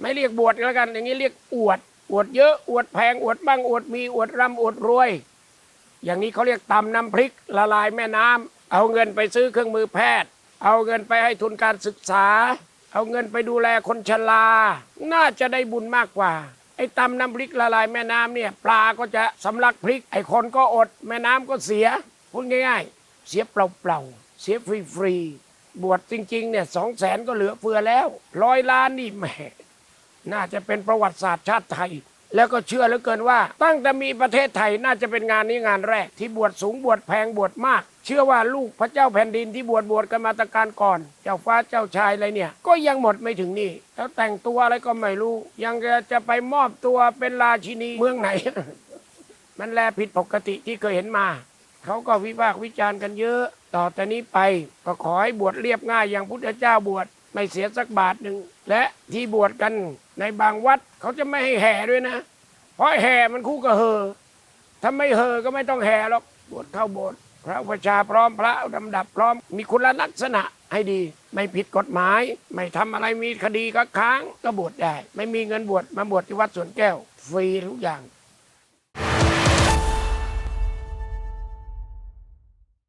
ไม่เรียกบวชแล้วกัน อย่างนี้เรียกอวด อวดเยอะ อวดแพง อวดบ้างอวดมีอวดร่ำอวดรวย อย่างนี้เขาเรียกตำน้ำพริกละลายแม่น้ำเอาเงินไปซื้อเครื่องมือแพทย์ เอาเงินไปให้ทุนการศึกษา เอาเงินไปดูแลคนชรา น่าจะได้บุญมากกว่าไอ้ตำน้ำพริกละลายแม่น้ำเนี่ยปลาก็จะสำลักพริก ไอ้คนก็อด แม่น้ำก็เสียพูดง่าย ๆ เสียเปล่าๆเสียฟรีๆบวชจริงๆเนี่ยสองแสนก็เหลือเฟือแล้วร้อยล้านนี่แหม น่าจะเป็นประวัติศาสตร์ชาติไทย แล้วก็เชื่อเหลือเกินว่า ตั้งแต่มีประเทศไทยน่าจะเป็นงานนี้งานแรก ที่บวชสูงบวชแพงบวชมาก เชื่อว่าลูกพระเจ้าแผ่นดินที่บวชบวชกันมาแตการก่อน เจ้าฟ้าเจ้าชายอะไรเนี่ย ก็ยังหมดไม่ถึงนี่แล้วแต่งตัวอะไรก็ไม่รู้ ยังจะจะไปมอบตัวเป็นราชินีเมืองไหน มันแลผิดปกติที่เคยเห็นมาเขาก็วิพากษ์วิจารณ์กันเยอะ ต่อแต่นี้ไปก็ขอให้บวชเรียบง่ายอย่างพุทธเจ้าบวช ไม่เสียสักบาทหนึ่งและที่บวชกันในบางวัดเขาจะไม่ให้แห่ด้วยนะ เพราะแห่มันคู่กับเฮอถ้าไม่เฮอก็ไม่ต้องแห่หรอกบวชเข้าโบสถ์พระอุปชาพร้อมพระดำดับพร้อม มีคุณลักษณะให้ดี ไม่ผิดกฎหมาย ไม่ทำอะไรมีคดีก็ค้างก็บวชได้ ไม่มีเงินบวชมาบวชที่วัดสวนแก้ว ฟรีทุกอย่าง